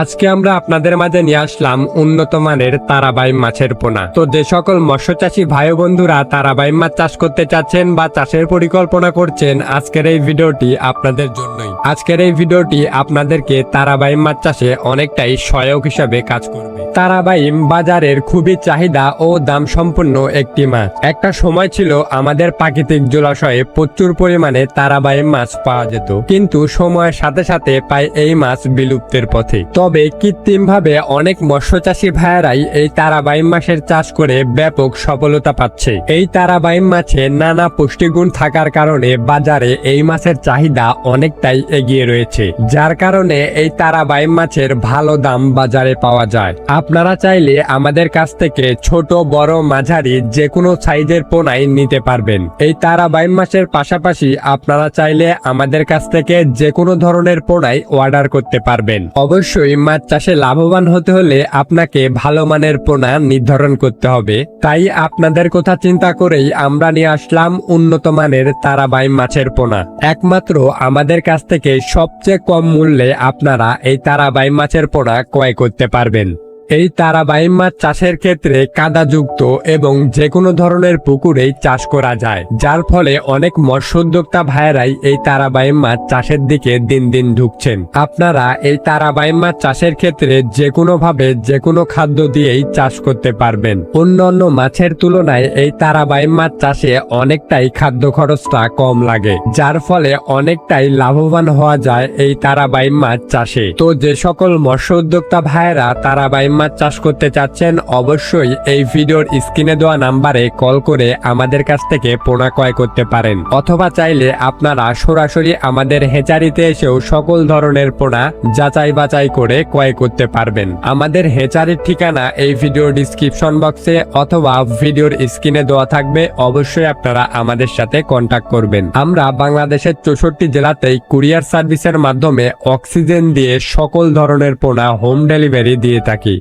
আজকে আমরা আপনাদের মাঝে নিয়ে আসলাম উন্নত মানের তারাবাই মাছের পোনা। তো যে সকল মৎস্য চাষী ভাই বন্ধুরা তারাবাই মাছ চাষ করতে চাচ্ছেন বা চাষের পরিকল্পনা করছেন, আজকের এই ভিডিওটি আপনাদের জন্যই। আজকের এই ভিডিওটি আপনাদেরকে তারাবাই মাছ চাষে অনেকটাই সহায়ক হিসাবে কাজ করবে। তারাবাইম বাজারের খুবই চাহিদা ও দাম সম্পন্ন একটি মাছ। একটা সময় ছিল আমাদের প্রাকৃতিক জলাশয়ে প্রচুর পরিমাণে তারাবাইম মাছ পাওয়া যেত। কিন্তু সময়ের সাথে সাথে পায় এই মাছ বিলুপ্তের পথে। তবে কৃত্রিমভাবে অনেক মৎস্যচাষী ভাইয়েরাই এই তারাবাইম মাছের চাষ করে ব্যাপক সফলতা পাচ্ছে। এই তারাবাইম মাছে নানা পুষ্টিগুণ থাকার কারণে বাজারে এই মাছের চাহিদা অনেকটাই এগিয়ে রয়েছে, যার কারণে এই তারাবাইম মাছের ভালো দাম বাজারে পাওয়া যায়। আপনারা চাইলে আমাদের কাছ থেকে ছোট, বড় মাঝারি যে কোনো সাইজের পোনাই নিতে পারবেন। এই তারাবাইম মাছের পাশাপাশি আপনারা চাইলে আমাদের কাছ থেকে যে কোনো ধরনের পোনাই অর্ডার করতে পারবেন। অবশ্যই মাছ চাষে লাভবান হতে হলে আপনাকে ভালো মানের পোনা নির্ধারণ করতে হবে। তাই আপনাদের কথা চিন্তা করেই আমরা নিয়ে আসলাম উন্নত মানের তারাবাইম মাছের পোনা। একমাত্র আমাদের কাছ থেকে সবচেয়ে কম মূল্যে আপনারা এই তারাবাই মাছের পোড়া ক্রয় করতে পারবেন। এই তারাবাইম মাছ চাষের ক্ষেত্রে কাদাযুক্ত এবং যে কোনো ধরনের পুকুরেই চাষ করা যায়, যার ফলে অনেক মৎস্য উদ্যোক্তা ভাইয়েরাই এই তারাবাইম মাছ চাষের দিকে দিন দিন ঢুকছেন আপনারা এই তারাবাইম মাছ চাষের ক্ষেত্রে যে কোনো ভাবে যে কোনো খাদ্য দিয়েই চাষ করতে পারবেন। অন্যান্য মাছের তুলনায় এই তারাবাইম মাছ চাষে অনেকটাই খাদ্য খরচটা কম লাগে, যার ফলে অনেকটাই লাভবান হওয়া যায় এই তারাবাইম মাছ চাষে। তো যে সকল মৎস্য উদ্যোক্তা ভাইয়েরা তারাবাইম মাছ চাষ করতে চাচ্ছেন, অবশ্যই এই ভিডিওর স্ক্রিনে দেওয়া নাম্বারে কল করে আমাদের কাছ থেকে পোনা ক্রয় করতে পারেন। অথবা চাইলে আপনারা সরাসরি আমাদের হেচারিতে এসেও সকল ধরনের পোনা যাচাই বাছাই করে ক্রয় করতে পারবেন। আমাদের হেচারির ঠিকানা এই ভিডিওর ডিসক্রিপশন বক্সে অথবা ভিডিওর স্ক্রিনে দেওয়া থাকবে, অবশ্যই আপনারা আমাদের সাথে কন্ট্যাক্ট করবেন। আমরা বাংলাদেশের চৌষট্টি জেলাতেই কুরিয়ার সার্ভিসের মাধ্যমে অক্সিজেন দিয়ে সকল ধরনের পোনা হোম ডেলিভারি দিয়ে থাকি।